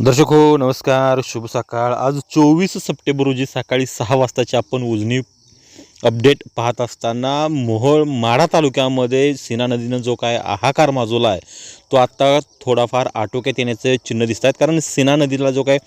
दर्शक हो नमस्कार शुभ सकाळ. आज चोवीस सप्टेंबर रोजी सकाळी सहा वाजताची आपण उजनी अपडेट पाहत असताना मोहोळ माढा तालुक्यामध्ये सीना नदीनं जो काय हाहाकार माजवला आहे तो आत्ता थोडाफार आटोक्यात येण्याचे चिन्ह दिसत आहेत. कारण सिना नदीला जो काय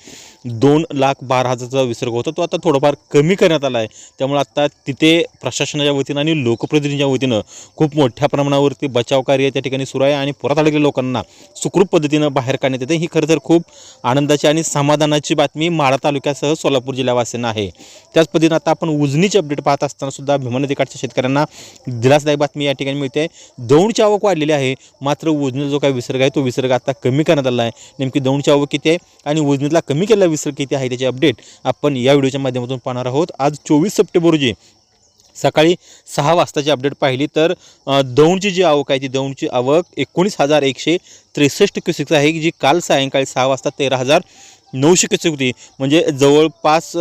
दोन लाख बारा हजारचा विसर्ग होता तो आता थोडाफार कमी करण्यात आला आहे. त्यामुळे आत्ता तिथे प्रशासनाच्या वतीनं आणि लोकप्रतिनिधींच्या वतीनं खूप मोठ्या प्रमाणावरती बचाव कार्य त्या ठिकाणी सुरू आहे. आणि पुरात अडकलेल्या लोकांना सुखरूप पद्धतीनं बाहेर काढण्यात येते. ही खरं तर खूप आनंदाची आणि समाधानाची बातमी माढा तालुक्यासह सोलापूर जिल्ह्यावासींना आहे. त्याच पद्धतीनं आता आपण उजनीची अपडेट पाहत असताना सुद्धा भीमा नदीकाठच्या शेतकऱ्यांना दिलासदायक बातमी या ठिकाणी मिळते. दौंडची आवक वाढलेली आहे. मात्र उजनी जो काही विसर्ग आहे तो विसर्ग आता कमी करण्यात आला आहे. नेमकी दौंडची आवक किती आहे आणि उजनीतला कमी केलेला विसर्ग किती आहे त्याची अपडेट आपण या व्हिडिओच्या माध्यमातून पाहणार आहोत. आज चोवीस सप्टेंबर रोजी सकाळी सहा वाजताची अपडेट पाहिली तर दौंडची जी आवक आहे ती दौंडची आवक एकोणीस हजार एकशे त्रेसष्ट क्युसेक्स आहे जी काल सायंकाळी सहा वाजता तेरा हजार नऊशे क्युसेक होती. म्हणजे जवळपास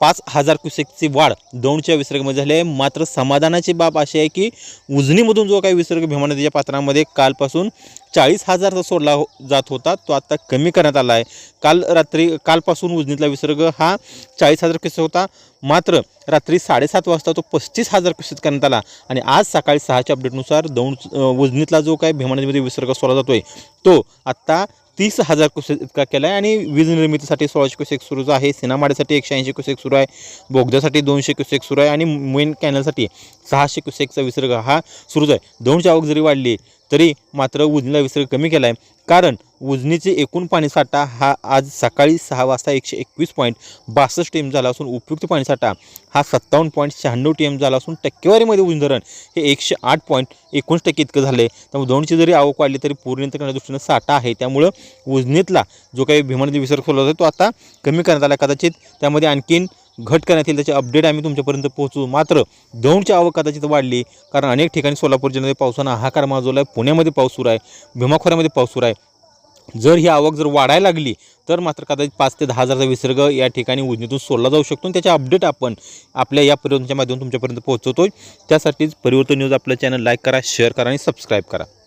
पाच हजार क्युसेकची वाढ दौंडच्या विसर्गामध्ये झाली आहे. मात्र समाधानाची बाब अशी आहे की उजनीमधून जो काही विसर्ग भीमा नदीच्या पात्रामध्ये कालपासून चाळीस हजारचा सोडला हो जात होता तो आता कमी करण्यात आला आहे. काल रात्री कालपासून उजनीतला विसर्ग हा चाळीस हजार क्युसेक होता. मात्र रात्री साडेसात वाजता तो पस्तीस हजार क्युसेक करण्यात आला आणि आज सकाळी सहाच्या अपडेटनुसार दौंड उजनीतला जो काही भीमा नदीमध्ये विसर्ग सोडला जातो आहे तो आत्ता तीस हजार कुसेक इतका केला आहे आणि वीज निर्मितीसाठी सोळाशे कुसेक सुरू आहे सिनामाड्यासाठी एकशे ऐंशी कुसेक सुरू आहे बोगद्यासाठी दोनशे कुसेक सुरू आहे आणि मेन कॅनलसाठी सहाशे कुसेकचा विसर्ग हा सुरूच आहे. दोनची आवक जरी वाढली तरी मात्र उजनीला विसर्ग कमी केला आहे कारण उजनीचे एकूण पाणीसाठा हा आज सकाळी सहा वाजता एकशे एकवीस पॉईंट बासष्ट टी एम झाला असून उपयुक्त पाणीसाठा हा सत्तावन्न पॉईंट शहाण्णव टी एम झाला असून टक्केवारीमध्ये उजनी धरण हे एकशे आठ पॉईंट एकोणीस टक्के इतकं झालं आहे त्यामुळे दोनची जरी आवक वाढली तरी पूर्ण करण्याच्या दृष्टीनं साठा आहे. त्यामुळं उजनीतला जो काही भीमा नदी विसर्ग सोडला होता तो आता कमी करण्यात आला कदाचित. त्यामध्ये आणखीन घट करण्यात येईल त्याची अपडेट आम्ही तुमच्यापर्यंत पोहोचू मात्र दौंडची आवक कदाचित वाढली कारण अनेक ठिकाणी सोलापूर जिल्ह्यामध्ये पावसानं हाकार माजवला आहे पुण्यामध्ये पाऊस सुरू आहे भीमाखोऱ्यामध्ये पाऊस सुरू आहे. जर ही आवक जर वाढायला लागली तर मात्र कदाचित पाच ते दहा हजारचा विसर्ग या ठिकाणी उजनीतून सोडला जाऊ शकतो. आणि त्याचे अपडेट आपण आपल्या या परिवर्तनच्या माध्यमातून तुमच्यापर्यंत पोहोचवतो त्यासाठीच परिवर्तन न्यूज आपलं चॅनल लाईक करा शेअर करा आणि सबस्क्राईब करा.